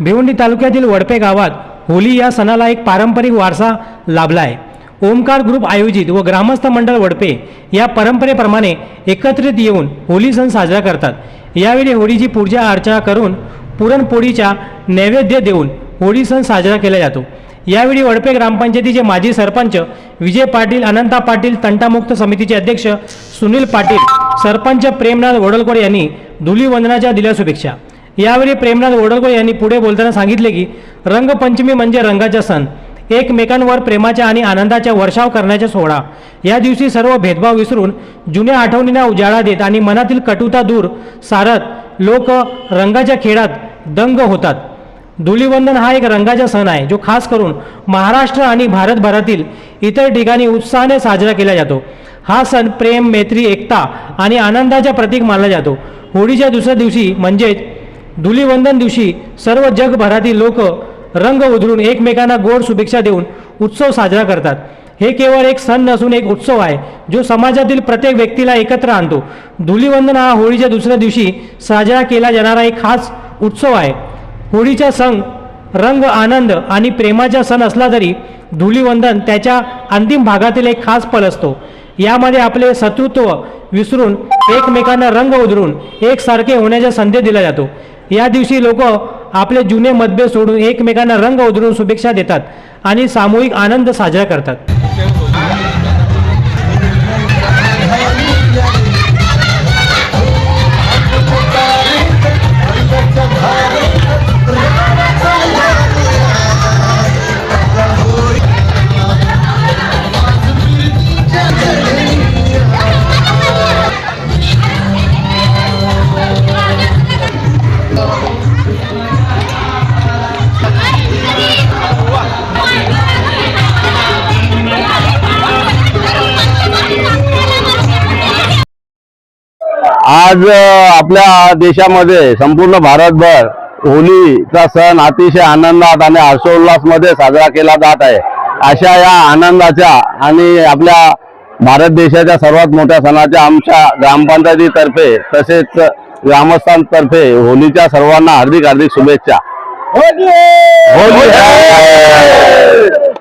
भिवंडी तालुक्यातील वडपे गावात होली या सणाला एक पारंपरिक वारसा लाभला आहे ओमकार ग्रुप आयोजित व ग्रामस्थ मंडळ वडपे या परंपरेप्रमाणे एकत्रित येऊन होली सण साजरा करतात. यावेळी होळीची पूजा अर्चना करून पुरणपोळीच्या नैवेद्य देऊन होळी सण साजरा केला जातो. यावेळी वडपे ग्रामपंचायतीचे माजी सरपंच विजय पाटील अनंता पाटील तंटामुक्त समितीचे अध्यक्ष सुनील पाटील सरपंच प्रेमनाथ वडलकोड यांनी धुलीवंदनाच्या दिल्या शुभेच्छा. यावेळी प्रेमनाथ ओडरगो यांनी पुढे बोलताना सांगितले की रंगपंचमी म्हणजे रंगाचा सण. एकमेकांवर प्रेमाच्या आणि आनंदाच्या वर्षाव करण्याचा सोहळा. या दिवशी सर्व भेदभाव विसरून जुन्या आठवणींना उजाळा देत आणि मनातील कटुता दूर सारत लोक रंगाच्या खेळात दंग होतात. धुलीवंदन हा एक रंगाचा सण आहे जो खास करून महाराष्ट्र आणि भारतभरातील इतर ठिकाणी उत्साहाने साजरा केला जातो. हा सण प्रेम मैत्री एकता आणि आनंदाच्या प्रतीक मानला जातो. होळीच्या दुसऱ्या दिवशी म्हणजेच धुलीवंदन दिवशी सर्व जगभरातील लोक रंग उधळून एकमेकांना गोड शुभेच्छा देऊन उत्सव साजरा करतात. हे केवळ एक सण नसून एक उत्सव आहे जो समाजातील प्रत्येक व्यक्तीला एकत्र आणतो. धुलीवंदन हा होळीच्या दुसऱ्या दिवशी साजरा केला जाणारा एक खास उत्सव आहे. होळीचा सण रंग आनंद आणि प्रेमाचा सण असला तरी धुलीवंदन त्याच्या अंतिम भागातील एक खास पल असतो. यामध्ये आपले शत्रुत्व विसरून एकमेकांना रंग उधळून एकसारखे होण्याचा संदेश दिला जातो. या दिवशी लोक आपले जुने मतभेद सोडून एकमेकांना रंग उधळून शुभेच्छा देतात आणि सामूहिक आनंद साजरा करतात. आज आपल्या देशामध्ये संपूर्ण भारतभर होलीचा सण अतिशय आनंदात आणि हर्षोल्लासमध्ये साजरा केला जात आहे. अशा या आनंदाच्या आणि आपल्या भारत देशाच्या सर्वात मोठ्या सणाच्या आमच्या ग्रामपंचायतीतर्फे तसेच ग्रामस्थांतर्फे होलीच्या सर्वांना हार्दिक हार्दिक शुभेच्छा. होली!